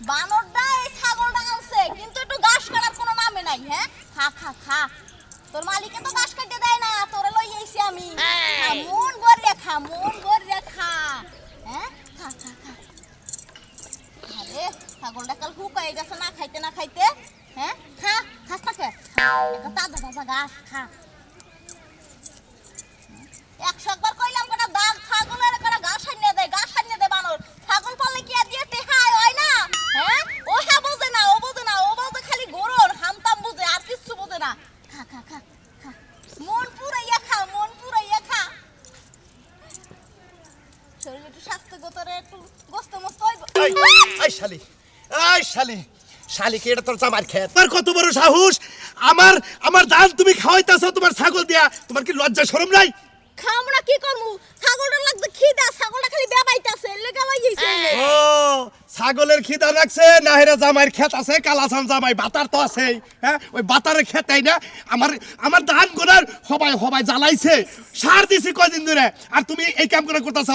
বানরটা এই ছাগলটা আনছে কিন্তু একটু ঘাস কাটার কোনো নামে নাই হ্যাঁ? খা খা খা। তোর মালিকে তো ঘাস কাটতে দেয় না তোরে লই আইছি আমি। মন গড়িয়া খা মন খা হ্যাঁ? খা খা খা। আরে ছাগলটা কাল হুকাই গেছে না খাইতে না খাইতে হ্যাঁ? খা খাস না খা। একটা তাজা তাজা ঘাস খা। একশো একবার কইলাম কটা দাগ ছাগলের কটা ঘাস আনিয়ে দেয় ঘাস আনিয়ে দেয় বানর ছাগল পাললে কি আর দিয়ে টেহাই হয় না হ্যাঁ ও হ্যাঁ বোঝে না ও বোঝে না ও বোঝে খালি গরুর হামতাম বোঝে আর কিচ্ছু বোঝে না খা খা খা খা মন পুরাইয়া খা মন পুরাইয়া খা শরীর একটু স্বাস্থ্যগত রে একটু গোস্ত মস্ত হইব এই, এই শালি। এই শালি। শালি কে এটা তোর জামার খেত তোর কত বড় সাহস? আমার আমার দাল তুমি খাওয়াইতাছো তোমার ছাগল দিয়া। তোমার কি লজ্জা শরম নাই? খামড়া কি করমু? ছাগলটা লাগবে খিদা ছাগলটা খালি বেবাইতাছে লেগা লাগিয়েছে ও ছাগলের খিদা রাখছে নাহেরা জামাইয়ের ক্ষেত আছে কালাসান জামাই, বাতার তো আছে হ্যাঁ? ওই বাতারের ক্ষেত তাই না? আমার আমার ধান গোনার সবাই সবাই জ্বালাইছে, সার দিছি কয়দিন ধরে, আর তুমি এই কাম করে করতেছ।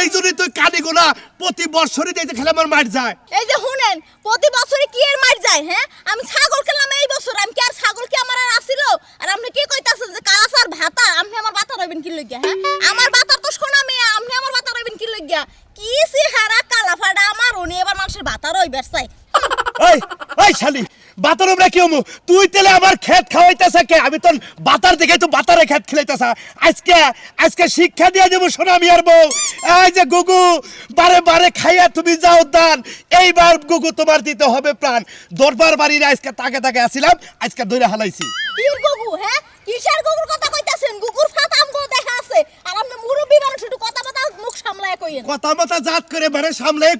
এই জন্যই তুই কানি গোনা প্রতি বছরই দেখতে খেলে আমার মার যায়। এই যে শুনেন, প্রতি বছরে কি এর মার যায় হ্যাঁ? আমি ছাগল খেলাম এই বছর, আমি কি আর ছাগল কি আমার আর আসিল? আর আপনি কি কইতাছেন যে কালাসার ভাতা? আপনি আমার ভাতা রইবেন কি লইগা হ্যাঁ? আমার ভাতার তো শোনা মেয়ে, আপনি আমার ভাতা রইবেন কি লইগা? কি সি কালা ফাডা আমার উনি এবার মানুষের ভাতা রইবার চাই। ওই ওই শালি বাতার আমরা কি হমু? তুই তেলে আমার ক্ষেত খাওয়াইতেছ কে? আমি তোর বাতার দেখে তো বাতারে ক্ষেত খেলাইতেছ। আজকে আজকে শিক্ষা দিয়ে দেবো শোনা আমি আর বউ। এই যে গুগু বারে বারে খাইয়া তুমি যাও দান। এইবার গুগু তোমার দিতে হবে প্রাণ। দরবার বাড়ির আজকে তাকে তাকে আসিলাম আজকে দইরা হালাইছি। কির গুগু হ্যাঁ? কিসের গুগুর কথা কইতাছেন? গুগুর ফাতা আমগো দেখা আছে আর আপনি মুরব্বি মানুষ একটু কথা কথা মুখ সামলায় কইেন কথা মতো জাত করে মানে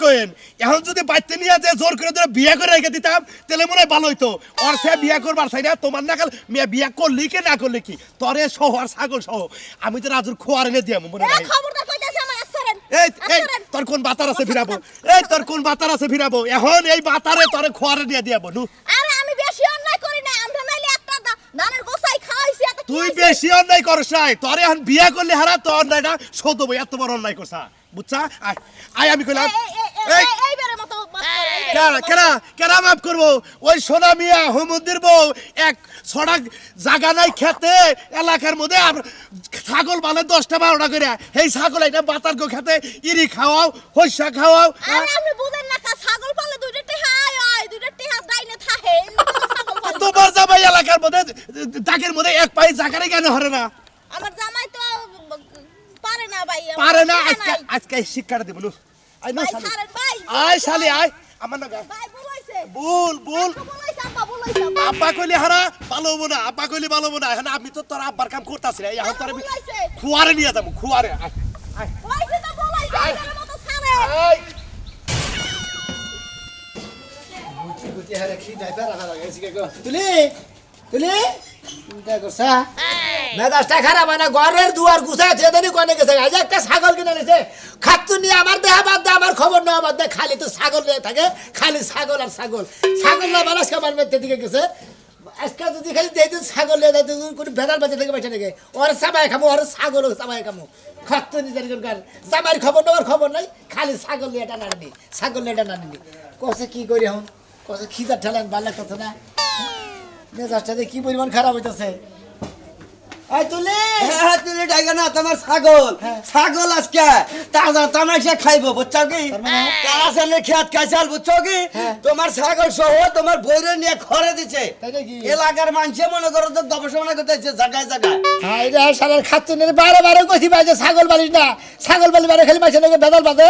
কইন এখন যদি বাচ্চা নিয়ে যে জোর করে ধরে বিয়ে করে রেখে দিতাম তাহলে মনে হয় ভালো হইতো। ওর সে বিয়ে করবার চাই না তোমার নাকাল মেয়ে বিয়ে করলি কি না করলি কি? তরে সহ আর ছাগল সহ। আমি তো রাজুর খোয়ার এনে দিয়াম মনে এ খবরদার কইতাছে আমার আসরেন এই এই তোর কোন বাতার আছে ফিরাবো? এই তোর কোন বাতার আছে ফিরাবো? এখন এই বাতারে তোরে খোয়ারে নিয়ে দিয়াবো নু আরে আমি বেশি অন্যায় করি না আমরা নাইলে একটা দা- ধানের গোসাই খাওয়াইছি এত কি তুই বেশি অন্যায় করছ নাই। তোরে এখন বিয়ে করলে হারা তো অন্যায়টা শোধ হব এত বড় অন্যায় করছা। বুঝছা? আয় আমি কইলাম। এই- এই- এই- এই! এই- এইবারের মতো মাফ কেরা কেরা কেরা মাফ করব? ওই সোনা মিয়া হুমুদ্দির বউ এক ছড়া জাগা নাই খেতে এলাকার মধ্যে আর ছাগল মানে দশটা বারোটা করে। এই ছাগল এটা বাতার গো খেতে ইরি খাওয়াও হইসা খাওয়াও কা ছাগল পালে দুইটা টেহা আয় আয় দুইটা টেহা দাইনে থাহে এমনি করে ছাগল পালে। তোমার জামাই এলাকার মধ্যে দাগের মধ্যে এক পায়ে জাগারে কেন হরে না? আমার জামাই তো পারে না ভাই পারে না আজকে আজকে শিক্ষাটা দেবো আয় না আয় শালি আয়। আমার না বুল বুল বলাইছে আব্বা। কইলে হারা ভালো হব না আব্বা কইলে ভালো হব না। এখন আমি তো তোর আব্বার কাম করতেছি না এখন তোর আমি খুয়ারে নিয়ে যাব খুয়ারে। আয়, আয়, বলাইছে তো বলাইছে আয়। এইবারের মতো ছাড়ে আয়। তুলি তুলি মেজাজটা খারাপ হয় না ঘরের দুয়ার গুছায় চেতনি কোনে গেছে আজ একটা ছাগল কিনে নিছে খাচ্ছু নিয়ে আমার দেহা বাদ দে আমার খবর নেওয়া বাদ খালি তো ছাগল নিয়ে থাকে খালি ছাগল আর ছাগল। ছাগল না মানুষ আমার মেতে দিকে গেছে। আজকে যদি খালি ছাগল নিয়ে দেয় কোনো ভেদার বাজে থেকে বেঁচে ওর সাবাই খাব ওর ছাগল সাবাই খাব খাচ্ছু নিজের গান জামাইয়ের খবর নেওয়ার খবর নাই খালি ছাগল নিয়ে এটা নানি ছাগল নিয়ে এটা নানি কষে কি করি এখন? কষে খিদার ঠেলেন ভালো লাগতেছে না? মেজাজটা কি পরিমাণ খারাপ হইতেছে। তুলে। হ্যাঁ তুমি ডাইগা না তোমার ছাগল। হ্যাঁ। ছাগল আজকে তাজা তামাশা খাইবো বুঝছ কি? মানে? কালাসানের খেত খাইছাল বুঝছ কি? হ্যাঁ। তোমার ছাগল সহ তোমার বইরে নিয়ে খরে দিছে। এলাকার মানুষে মনে করো তো গবেষণা করতেছে জায়গায় জায়গায়। হাই রে শালার খাচ্ছুনের বারে বারে কইছি ভাই ছাগল বালিশ না। ছাগল বালি বারে খালি মাসে নাকি বেদাল বাজে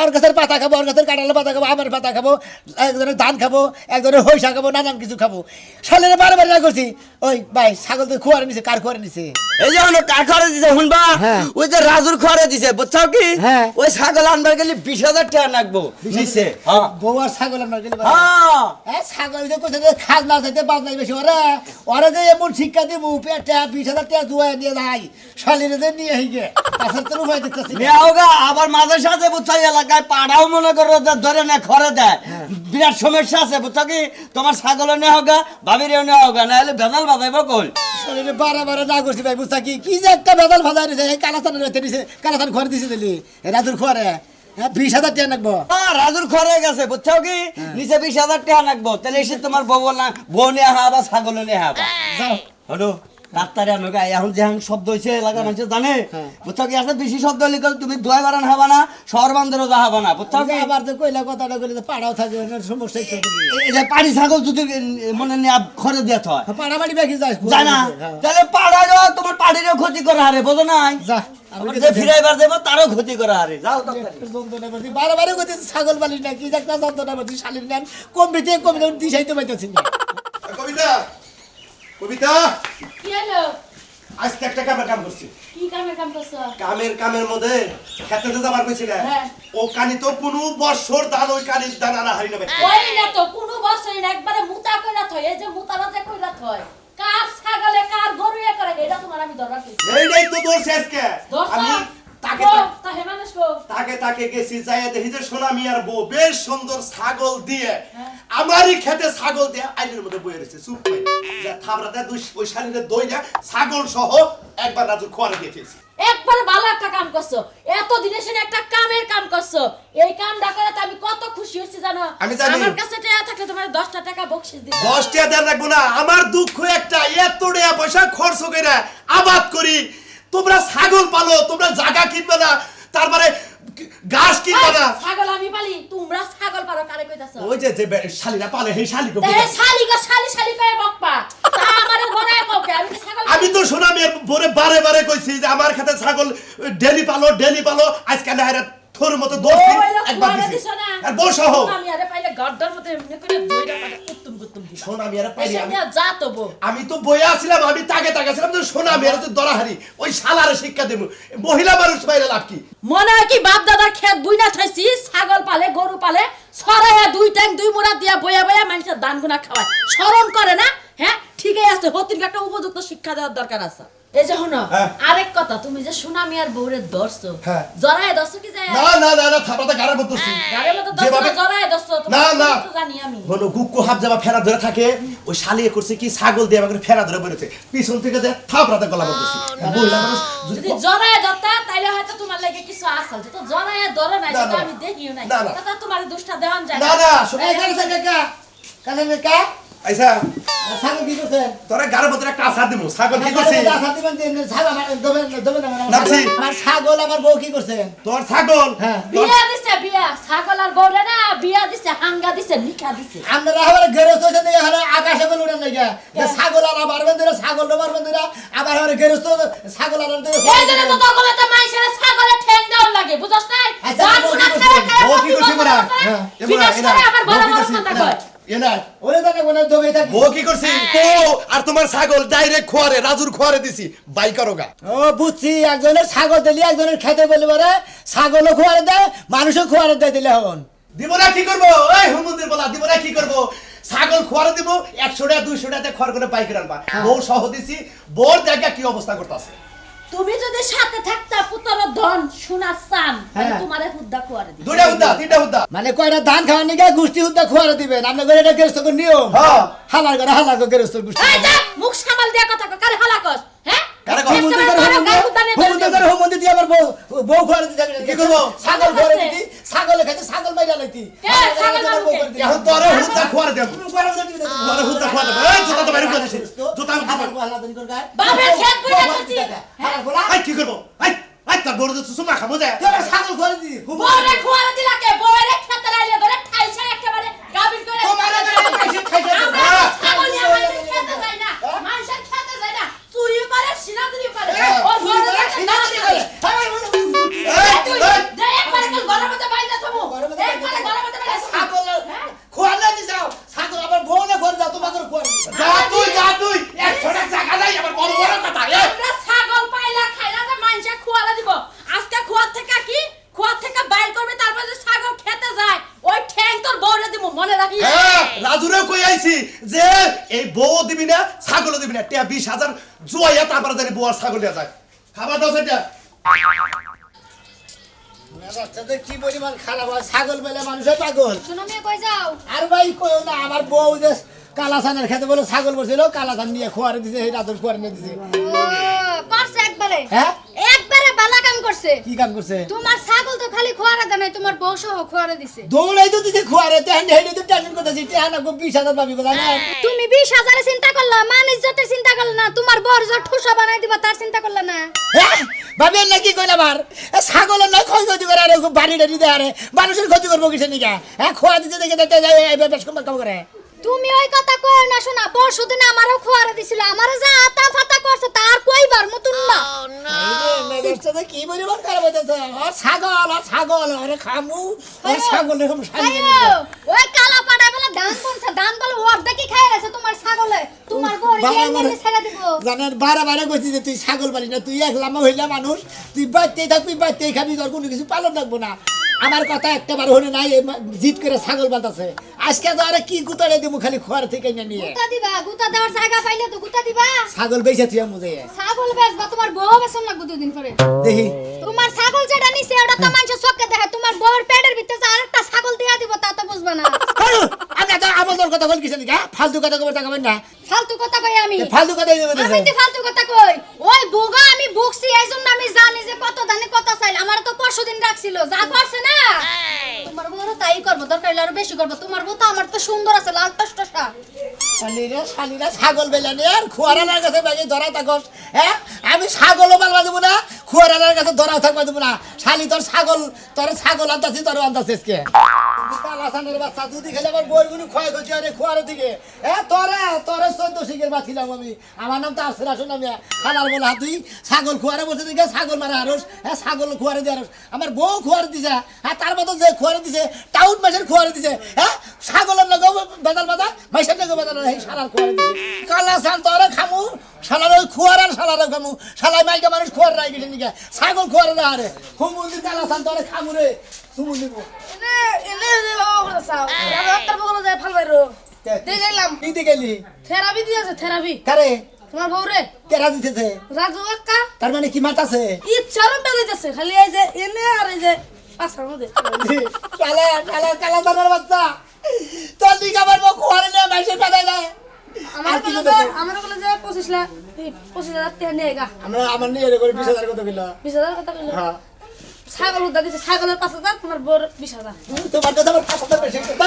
ওর গাছের পাতা খাব ওর গাছের কাঁঠালের পাতা খাব আমের পাতা খাব একজনের ধান খাব একজনের হইসা খাব নানান কিছু খাব। শালের বারে বারে না করছি ওই ভাই ছাগল তো খুয়ারে নিছে কার খুয়ারে নিছে? এই যে কার খরে দিছে শুনবা? হ্যাঁ। ওই যে রাজুর খরে দিছে বুঝছ কি? হ্যাঁ। ওই ছাগল আনবার গেলে বিশ হাজার টাকা লাগবো নিছে হ্যাঁ। বউ আর ছাগল আমরা গেলে হ্যাঁ। ছাগল যে কোথায় খাজ না চাইতে বাদ নাই বেশি ওরা। ওরা যে এমন শিক্ষা দিব পেটে বিশ হাজার টাকা দুয়া নিয়ে যায় শালিরে যে নিয়ে হিগে তাছাড়া তোর উপায় দেখতেছি না। মেয়াওগা আবার মাঝে সাথে বুঝছ এলাকায় পাড়াও মনে করো যে ধরে না খরে দেয়। বিরাট সমস্যা আছে বুঝছ কি? তোমার ছাগলও ভাবিরেও নেওয়া হোগা নাহলে ভেজাল বাজাইব কই? শরীরে বারে বারে না করছি ভাই বুঝছা কি? কি যে একটা বেদাল ভাজা রয়েছে এই কালাসান রেতে দিছে কালাসান ঘর দিছে দিলি। রাজুর ঘরে হ্যাঁ বিশ হাজার টাকা রাজুর গেছে বুঝছ কি? নিচে বিশ হাজার টাকা লাগবো তাহলে এসে তোমার বউ না বউ নিয়ে হাবা ছাগল নিয়ে হাবা যাও। হলো? ডাক্তারে আমাকে এখন যে শব্দ হয়েছে এলাকা মানুষ জানে। হ্যাঁ। বুঝছ কি? আসলে বেশি শব্দ হলে তুমি দোয়া বারান হবা না শহর বান্ধবও যা হবা না বুঝছ কি? আবার তো কইলা কথাটা কইলে তো পাড়াও থাকে সমস্যা একটু এই যে পাড়ি ছাগল যদি মনে নিয়ে ঘরে দিয়ে হয় পাড়া বাড়ি যাস যায় না? তাহলে পাড়ারও তোমার পাড়িরও ক্ষতি করা হারে বোঝো নাই যা আমি ফিরাইবার দেবো তারও ক্ষতি করা হারে। যাও বারে বারে ছাগল বালিশ না কি একটা যন্ত্রণা করছি শালির গান দিশাইতে পাইতেছি না। কবিতা কবিতা! কি হলো? আজকে একটা কামের কাম করছি। কি কামের কাম করছ? কামের কামের মধ্যে খেতে তো যাবার কইছি না হ্যাঁ। ও কানি তো কোনো বছর দান ওই কানির দান আনা হারি নেবে ওই না তো কোনো বছর না একবারে মুতা কইরা থয় এই যে মুতারা যে কইরা থয় কার ছাগলে কার গরু এ করে এটা তোমার আমি ধরা পেয়েছি এইটাই তো দোষ আজকে। আমি তাকে তা হে মানুষ গো তাকে তাকে গেছি যাই দেখি যে সোনা মিয়ার বউ বেশ সুন্দর ছাগল দিয়ে আমারই খেতে ছাগল দিয়ে আইনের মধ্যে বয়ে রয়েছে। চুপ করে। যা থাবড়াতে দুই ওই শাড়িতে দই না ছাগল সহ একবার রাজু খোয়ারে দিয়ে খেয়েছি। একবারে ভালো একটা কাম করছ। এত দিনে শুনে একটা কামের কাম করছ। এই করে আমি কত খুশি হচ্ছি জানো? আমি জানি। আমার কাছে টাকা থাকলে তোমার দশটা টাকা বকশিস দিতে দশ টাকা দেন রাখব না। আমার দুঃখ একটা এত টাকা পয়সা খরচ করে আবাদ করি। তোমরা ছাগল পালো তোমরা জায়গা কিনবে না তারপরে ঘাস কিনবে না। ছাগল আমি পালি তোমরা ছাগল পারো কারে কইতাছো? ওই যে যে শালিরা পালে সেই শালিকে তা হে শালি গো শালি শালি বকপা তা আমারে কওকে আমি ছাগল আমি তো শোনা বারে বারে কইছি যে আমার খাতে ছাগল ডেলি পালো ডেলি পালো আজকে না হেরা থোর মতো দোষ একবার দিছি? আর বউ সহ। আমি আরে পাইলে গাড্ডার মতো এমনি করে দইরা পাটা কুত্তুম কুত্তুম সোনা মেয়েরা পাইলি আমি যা তো আমি তো বইয়া ছিলাম আমি তাকে তাকে তো সোনা মেয়েরা তো দরাহারি ওই শালারে শিক্ষা দেবো। মহিলা মানুষ পাইলে লাভ কি? মনে হয় কি বাপ দাদার খেত থাইছি ছাগল পালে গরু পালে সরাইয়া দুই ট্যাং দুই মুড়া দিয়া বইয়া বইয়া মানুষের দান গুনা খাওয়ায়। শরম করে না? হ্যাঁ? ঠিকই আছে হতির একটা উপযুক্ত শিক্ষা দেওয়ার দরকার আছে। এই যে শোনো হ্যাঁ। আরেক কথা তুমি যে সুনামি আর বউরে ধরছো হ্যাঁ। জরায় ধরছো কি যায় না না না না থাপাতে গাড়ির ধরছো। জরায় ধরছো না, না। জানি আমি। হলো গুক্কু হাফ যাবা ফেরা ধরে থাকে ওই শালিয়ে করছে কি ছাগল দিয়ে আমাকে ফেরা ধরে বেরোছে পিছন থেকে যে থাপড়াতে গলা মহিলা মানুষ? যদি জরায় ধরতা তাইলে হয়তো তোমার লাগে কিছু আসল যেটা জরায় ধরে না, আমি দেখিও না। তা তোমার দুষ্টা দেওয়ান যায় না না। শোনো কাকা কাকা কাকা আইসা। ছাগল কি করছেন তোরা গাড়ির মধ্যে একটা আসার দিব ছাগল কি করছে? নামছি। আমার ছাগল আমার বউ কি করছেন তোর ছাগল। হ্যাঁ। বিয়া দিছে বিয়া। ছাগল আর বউরে না বিয়া দিছে হাঙ্গা দিছে লিখা দিছে। আপনারা আবার গেরস্ত হয়েছে দেখে এখানে আকাশে বলে উড়েন নাকি যে ছাগল আর মারবেন দিরা ছাগল মারবেন দিরা আবার আবার গেরস্ত ছাগল আর এই জন্য তো তখন তো মাইসের ছাগলের ঠ্যাং দেওয়ার লাগে বুঝছ নাই? আচ্ছা, বউ কি করছে? বউ করছে বড়া? হ্যাঁ। এ বড়া, আবার বড় বড় কথা কয়। ওরে তাকে দবে থাকি। বউ কি করছি? তো আর তোমার ছাগল ডাইরেক্ট খোয়ারে রাজুর খোয়ারে দিছি বাইকারোগা। ও বুঝছি একজনের ছাগল দিলি একজনের খেতে বলে ছাগলও খোয়ারে দেয় মানুষও খোয়ারে দেয় দিলে হন দিব না কি করব? এই হুমন্দির বলা দিব না কি করব? ছাগল খোয়ারে দিব একশো টাকা দুইশো খড় করে বাইকের আনবা। বউ সহ দিছি বোর দেখা কি অবস্থা করতেছে? তুমি যদি সাথে থাকতা পুত্র ধন শোনা চান তাহলে হ্যাঁ। তোমারে হুদ্দা কুয়ারে দিবে। দুইটা হুদ্দা তিনটা হুদ্দা। মানে কয়টা ধান খাওয়ার নিগে গোষ্ঠী হুদ্দা খোয়ারে দিবেন আপনার করে এটা গেরস্ত করে নিয়ম। হ্যাঁ। হালার করে হালার করে গেরস্ত গোষ্ঠী এই যা মুখ সামাল দিয়া কথা কয় কারে হালাকস হ্যাঁ? কারে দিবে। দিয়ে আমার বউ বউ খোয়ারে দিতে কি করব? ছাগল খোয়ারে দিতি ছাগল খাইতে ছাগল মাইরা লাইতি? এখন তোরে হুদ্দা খোয়ারে দেব। তোরে হুদ্দা খোয়ারে দেব। এই তো বাইরে করে দিছি। বাপের খেত কি করব? তোর বড় তো সুমা খাব যায় ছাগল করে দি লাইলে ধরে ঠাইছে একেবারে গাবিন করে তোমার আগে বেশি খাইছে তো। আমরা ছাগল নিয়ে মানুষের খেতে যাই না মানুষের খেতে যাই না চুরি করে সিনাদুরি করে ওর বড় দেখে না করে এই তুই এই দে একবারে কল ঘরের মধ্যে বাইরে থামো ঘরের মধ্যে একবারে বাইরে ঘরের মধ্যে বাইরে ছাগল হ্যাঁ? খোয়ারে দি যাও ছাগল আবার বউ না খোয়ারে যাও তোমাকে খোয়ারে যা তুই যা তুই একশো টাকা জায়গা নাই আমার বড় বড় কথা এই আমরা ছাগল পাইলা খাইলা যে মানুষে খুয়ালা দিব আজকে খুয়ার থেকে কি খুয়ার থেকে বাইর করবে তারপর যে ছাগল খেতে যায় ওই ঠ্যাং তোর বউরে দিব মনে রাখি হ্যাঁ, রাজুরেও কই আইছি যে এই বউ দিবি না ছাগলও দিবি না টিয়া বিশ হাজার জুয়াইয়া তারপরে জানি বউ আর ছাগল দেওয়া যায়। খাবার দাও সেটা। কি পরিমাণ খারাপ হয়? ছাগল পেলে মানুষের পাগল। শোনো মেয়ে কই যাও? আর ভাই কইও না আমার বউ যে কালাসানের খেতে বলে ছাগল বসেছিল কালাসান নিয়ে খোয়ারে দিছে এই রাতের খোয়ারে নিয়ে হ্যাঁ? করছে? কি কাম করছে? তোমার ছাগল তো খালি খোয়ারে দেয় নাই তোমার বউ সহ খোয়ারে দিছে। দৌড়াই তো দিছে খুয়ারে তেহান হেডে তো টেনশন করতেছি তেহান গো বিশ হাজার পাবি কথা না? তুমি বিশ হাজারে চিন্তা করলা মান ইজ্জতের চিন্তা করলা না তোমার বর যে ঠুসা বানাই দিবা তার চিন্তা করলা না? হ্যাঁ? ভাবি না কি কইলা আমার? এ ছাগলের না ক্ষয় ক্ষতি করে আরে খুব বাড়ি টাড়ি দেয় আরে মানুষের ক্ষতি করব কিসে নিকা? হ্যাঁ খোয়া দিতে দেখে দেখতে যায় এই বেশ কম কাম করে তুমি ওই কথা কই না শোনা পরশু দিন আমারও খোয়ারে দিছিল আমারও যা আতা ফাতা করছে তার কইবার মতন না। কি পরিমাণ খারাপ হইতেছে? আর ছাগল আর ছাগল আরে খামু আর ছাগল এরকম ওই কালা পাড়া বলে ধান বলছে ধান বলে অর্ধেকই খাই গেছে তোমার ছাগলে। তোমার বর এই আমার- ছেড়ে দিব। জানার বারে বারে কইছি যে তুই ছাগল পালি না তুই এক লামা হইলা মানুষ তুই বাড়তেই থাকবি বাড়তেই খাবি তোর কোনো কিছু পালন রাখব না। আমার কথা একটা বার হলে নাই জিদ করে ছাগল বাতাছে আজকে তো আরে কি গুতাড়ে দিব খালি খোয়ার থেকে নিয়ে। গুতা দিবা গুতা দেওয়ার জায়গা পাইলে তো গুতা দিবা। ছাগল বেঁচে তুই মুজে ছাগল বেচবা তোমার বউ বেচন লাগবে দুদিন পরে। দেখি। তোমার ছাগল যেটা নিছে ওটা তো মানুষ চোখে দেখে। তোমার বউর পেটের ভিতরে যে আরেকটা ছাগল দিয়া দিব তা তো বুঝবা না। আমরা তো আমার তোর কথা বল কিছু নাকি ফালতু কথা কবে টাকাবেন না। ফালতু কথা কই আমি? ফালতু কথা আমি তো ফালতু কথা কই। ওই বুগা আমি বুকছি এই জন্য আমি জানি যে কত দানে কত চাইল। আমার তো পরশু দিন রাখছিল যা করছে না? তোমার বউ তাই করব দরকার হলে আরও বেশি করব। তোমার বউ তো আমার তো সুন্দর আছে লাল টসটসা। শালিরা শালিরা ছাগল বেলানি আর খুয়ারানার কাছে ব্যাগে ধরা থাকস হ্যাঁ? আমি ছাগলও পালবা দেবো না খুয়ারানার কাছে ধরা থাকবা দেবো না। শালি তোর ছাগল তোর ছাগল আনতাছি তোর আনতাছিস কে বাচ্চা দুধি খেলে আমার বইগুলো আরে দিকে তোরে তোরে চোদ্দ শিখের বাছিলাম আমি। আমার নাম তো আসছে আসুন আমি খালার বলে হাত তুই ছাগল খুয়ারে বসে দিকে ছাগল মারা আরস হ্যাঁ ছাগল খুয়ারে দিয়ে আরস আমার বউ খুয়ারে দিছে হ্যাঁ তার মতো যে খুয়ারে দিছে টাউট মাসের খুয়ারে দিছে হ্যাঁ ছাগলের লগে বেদাল বাজা মাইসের লগে বেদাল এই শালার খুয়ারে দিছে। কালা সাল তোরে খামু শালার ওই খুয়ার আর শালার খামু শালাই মাইকে মানুষ খুয়ার রাই গেছে নিকে ছাগল খুয়ারে না আরে হুমুন্দি কালা সাল তোরে খামু রে হুমুন্দি এনে এনে বাবা করে চাও। ডাক্তার বলে যায় ফাল বাইরো দিয়ে গেলাম কি দিয়ে গেলি থেরাপি দিয়েছে থেরাপি কারে তোমার বউ রে? কেরা দিতেছে রাজু একা তার মানে কি মাতাছে ইচ্ছারও বেলাইতেছে খালি এই যে এনে আর এই যে পাশার মধ্যে। কালা কালা কালা দানার বাচ্চা। তোর দিকে আমার বউ খুয়ারে নিয়ে মাইসের পেদায় দেয়। আমার আর কি বলে করতেছে? যে আমার কলে যে পঁচিশ লাখ এই পঁচিশ হাজার টাকা নিয়ে গা। আমরা আমার নিয়ে করে বিশ হাজার কত কিলো? বিশ হাজার কথা বলল হ্যাঁ। ছাগল উদ্যা দিচ্ছে ছাগলের পাঁচ হাজার তোমার বোর বিশ হাজার। তোমার কাছে আমার পাঁচটা বেশি কথা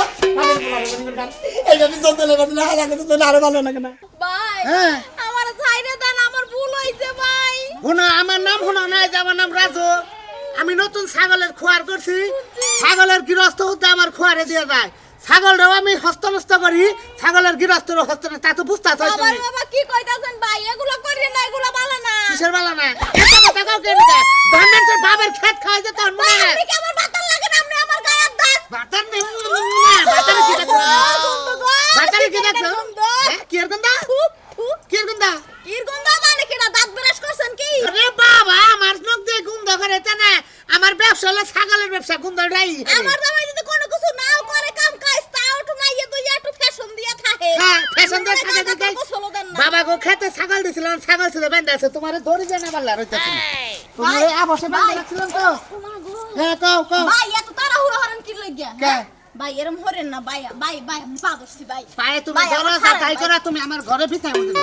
এই জন্য চলতে লেগে না হাজার কথা আরও ভালো লাগে না। ভাই হ্যাঁ। আমার ছাইরে দেন আমার ভুল হইছে ভাই। শোনো আমার নাম শোনো নাই যে আমার নাম রাজু। আমি নতুন ছাগলের খোয়ার করছি ছাগলের গৃহস্থ হতে আমার খোয়ারে দিয়ে যায়। ছাগলটাও আমি হস্তনস্ত করি। ছাগলের গৃহস্থর হস্তনস্ত তা তো বুঝতে তুমি। বাবা কি কইতাছেন ভাই? এগুলো করি না এগুলো ভালো না। কিসের বেলা না? কথা কাউ কে নিতে গভর্নমেন্টের বাবার খেত খাওয়া যেত মনে ভাই, না আপনি কি আমার বাতার লাগে না? আপনি আমার গায়ের দাঁত বাতার নেই বাতারে কি দেখছ বাতারে কি দেখছ হ্যাঁ কি এর গন্ধা? কি এর গন্ধা? কির গন্ধ মানে কিনা দাঁত ব্রাশ করছেন কি? আরে বাবা আমার নখ দিয়ে গুন্ধ করে তা না। আমার ব্যবসা হলো ছাগলের ব্যবসা গুন্ধ রাই আমার জামাই যদি কোনো কিছু নাও করে কাম কাজ তাও তো নাই দুই একটু ফ্যাশন দিয়া থাকে হ্যাঁ, fashion দিয়ে আপনারা থাকে দাদা দিতে। তো গো খেতে ছাগল দিছিল ছাগল ছিল বেঁধে আছে। তোমার দড়ি জানা পারলা রইতেছে তোমার এই আবসে বেঁধে রাখছিলাম তো। হ্যাঁ কও কও। ভাই এত তাড়াহুড়ো হরেন কি লাগিয়া কে? হ্যাঁ? ভাই এরম হরেন না ভাই ভাই ভাই আমি পা ধরছি ভাই। পায়ে তুমি ভাই, ধরো আমার তাই ভাই। করে তুমি আমার ঘরে ভিতরে মধ্যে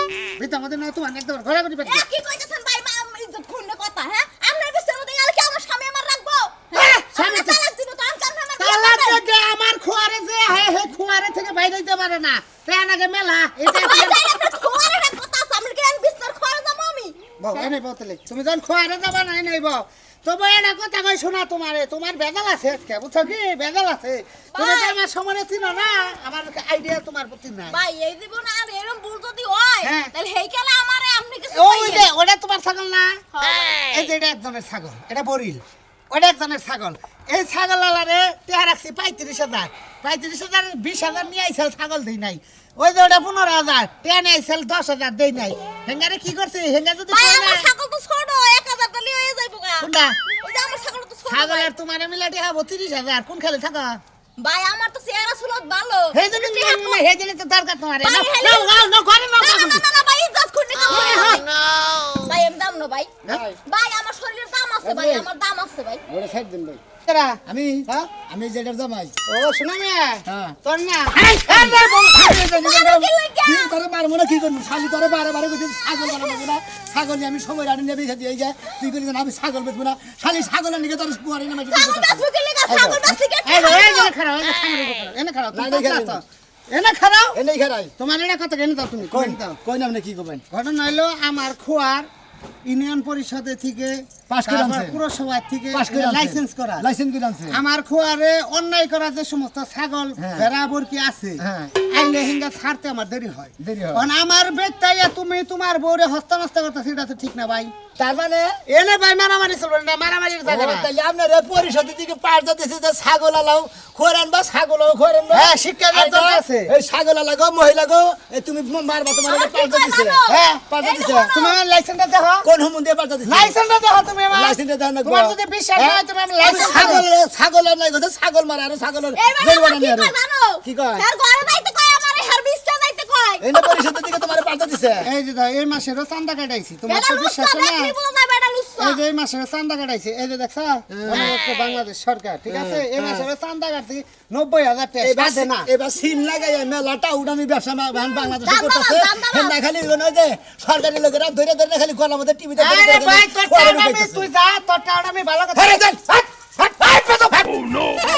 ভিতরে মধ্যে না তোমার একদম ঘরে করে এ, বেঁধে কি কইতেছেন ভাই মা আমি ইজ্জত খুনলে কথা হ্যাঁ? আপনার বিশ্বের মধ্যে গেলে কি আমার স্বামী আমার রাখব? হ্যাঁ, স্বামী তালাক দিব তো আমি কেন আমার বিয়ে তালা করবেন? থেকে আমার খোয়ারে যে হে হে খোয়ারে থেকে বাইরে দিতে পারে না। তেন আগে মেলা এটা ভাই, ভাই, আপনার খোয়ারের এক কথা আছে, আমি কি আমি বিস্তার খোয়ারে যাব আমি? বউ এনে বউ তাহলে। তুমি যখন খোয়ারে যাবা না এনে বউ তবু এনা কথা কই শোনা তোমারে তোমার বেজাল আছে আজকে বুঝছ কি? বেজাল আছে। তুমি তো আমার সমানে চিনো না আমার আইডিয়া তোমার প্রতি নাই। ভাই, এই দিব না, আর এরম ভুল যদি হয়, হ্যাঁ। তাহলে হেইকালে আমারে আপনি কিছু ওই যে ওটা তোমার ছাগল না? হ্যাঁ। এই যে এটা একজনের ছাগল এটা বরিল ওটা একজনের ছাগল। এই ছাগল আলারে টেহা রাখছি পঁয়ত্রিশ হাজার। পঁয়ত্রিশ হাজার বিশ হাজার নিয়ে আইসাল ছাগল দেই নাই। ওই যে ওটা পনেরো হাজার টেহা নিয়ে আইসাল দশ হাজার দেই নাই। হেঙ্গারে কি করছে? হেঙ্গা যদি না- ছাগল তো ছোট, এক হাজার টাকা হয়ে যাইবো। কোনটা? ছাগল। ছাগলের তোমার মিলা টেহা বত্রিশ হাজার। কোন খেলে থাকা? ভাই, আমার তো চেহারা সুলত ভালো। সেই জন্য তো দরকার তোমার। ঘরে নাও, না, না, ছাগল। না, না, না, ভাই, হ্যাঁ, ভাই। আমি দাম না, ভাই। ভাই ভাই, আমার শরীরের দাম আছে, ভাই, আমার দাম আছে, ভাই। ওরে সাইড দিন ভাই। তোরা আমি হ্যাঁ? আমি যেটার জামাই ও শোনা মেয়ে। হ্যাঁ। তোর না। কি তোরে মারবো না কি করব? শালি তোরে বারে বারে করছি ছাগল বানাবো না। ছাগল আমি সময় রানি নেবে খেতে এই যায়। তুই না আমি ছাগল বেচবো না। শালি ছাগল নিয়ে তোর কুয়ারি না ছাগল বেচবো কি লিগা? ছাগল বেচলি কে? এই এই খারাপ এই খারাপ এনে খারাপ না, তুমি এনে এনেই তোমার এটা কেন দাও তুমি কই দাও? কই না আপনি কি করবেন ঘটনা হলো আমার খোয়ার ইউনিয়ন পরিষদে থেকে পাশ করে আনছে। পুরসভার থেকে লাইসেন্স করা। লাইসেন্স করে আনছে। আমার খোয়ারে অন্যায় করা যে সমস্ত ছাগল হ্যাঁ। ভেড়া বরকি আছে হ্যাঁ। আইলে হিঙ্গা ছাড়তে আমার দেরি হয়। দেরি হয়। আমার তুমি তোমার বউরে হস্তানস্ত করতে সেটা তো ঠিক না ভাই। তার মানে? এনে ভাই মারামারি চলবে না মারামারির জায়গা তাহলে আপনার পরিষদের দিকে পার যাতেছে যে ছাগল আলাও খোরান বা ছাগল খোরান হ্যাঁ, শিক্ষা দরকার আছে। এই ছাগল মহিলা গো তুমি মারবা তোমার কি কয় হ্যাঁ, এই তুমি আমার লাইসেন্সটা দেখো কোন হুমুন দিয়ে লাইসেন্সটা দেখো তুমি আমার। লাইসেন্সটা না তোমার যদি বিশ্বাস হ্যাঁ? হয় তুমি আমার লাইসেন্স ছাগল ছাগল নাই গো ছাগল মারা আর ছাগলের জরিমানা নিয়ে কি কয়? তার ঘরে যাইতে কয়, আমারে হের বিছটা যাইতে কয়। এই না পরিষদের দিকে তোমার পার যাতেছে এই যে এই মাসেরও চান্দা কাটাইছি তোমার তো বিশ্বাস হয় না। এই যে এই মাসের চান্দা কাটাইছে এই যে দেখছ বাংলাদেশ সরকার ঠিক আছে এই মাসের চান্দা কাটছি নব্বই হাজার টাকা না এবার সিল লাগাই মেলাটা উড়ানি ব্যবসা বাংলাদেশে করতেছে না খালি ওই যে সরকারি লোকেরা ধরে ধরে খালি গলা মধ্যে টিভিতে আরে ভাই তোর টাকা আমি তুই যা তোর টাকা আমি ভালো কথা হাট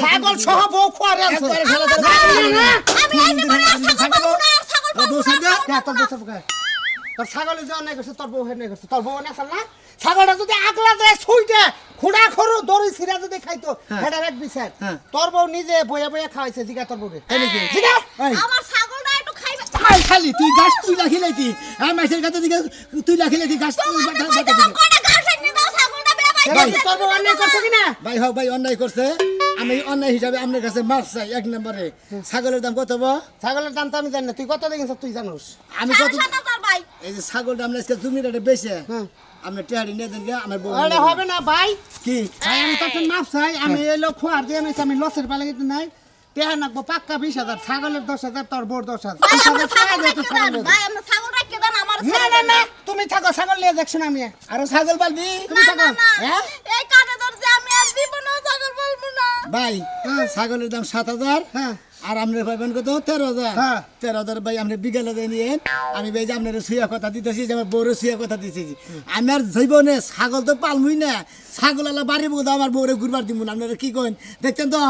ছাগল সহ বউ খোয়ারে না, না, না। না, না, তোর ছাগলে যে অন্যায় করছে তোর বউ হেনে করছে। তোর বউ অনেক না। ছাগলটা যদি আগলা যায় ছুইটে খুঁড়া খরু দড়ি ছিঁড়া যদি খাইতো সেটা এক বিচার। হ্যাঁ। তোর বউ নিজে বইয়া বইয়া খাওয়াইছে জিগা তোর নাকি? জিগা আমার আই খালি তুই গাছ তুই রাখি লাইতি আর মাছের কাছে দিকে তুই রাখি লাইতি গাছ ভাই হোক ভাই অন্যায় করছে। আমি অন্যায় হিসাবে আপনার কাছে মাছ চাই এক নম্বরে। ছাগলের দাম কত ছাগলের দাম তো আমি জানি না তুই কত দেখিস তুই জানোস। আমি কত। এই যে ছাগলটা আমরা আজকে জমি রেটে বেচে হুম। আমরা টেহারি নিয়ে দেন আমার বউ হবে না ভাই। কি? ভাই আমি তো একটা মাপ চাই আমি এই লোক খোয়ার দিয়ে আমি লসের পালে কিন্তু নাই। টেহা নাকবো পাক্কা বিশ হাজার ছাগলের দশ হাজার তোর বোর দশ হাজার। বিশ হাজার টাকা দিয়ে তুই ছাগল নিয়ে ভাই, আমরা ছাগল রাখতে দেন, আমার না না না তুমি থাকো ছাগল নিয়ে দেখছ না আমি। আরও ছাগল পালবি? তুমি থাকো। হ্যাঁ? এই কানে ধরছে, আমি আর দিব না, ছাগল বলব না। ভাই ছাগলের দাম সাত হাজার হ্যাঁ। আর আপনার পাবেন কত তেরো হাজার। হ্যাঁ। তেরো হাজার ভাই আপনি বিকেলে দিয়ে নিয়ে আমি ভাই যে আপনার সুয়া কথা দিতেছি যে আমার বউরে সুয়া কথা দিতেছি। আমি আর জীবনে ছাগল তো পালমুই না। ছাগল আলা বাড়ি বোধ আমার বউরে ঘুরবার দিব না। আপনারা কি কইন? দেখছেন তো?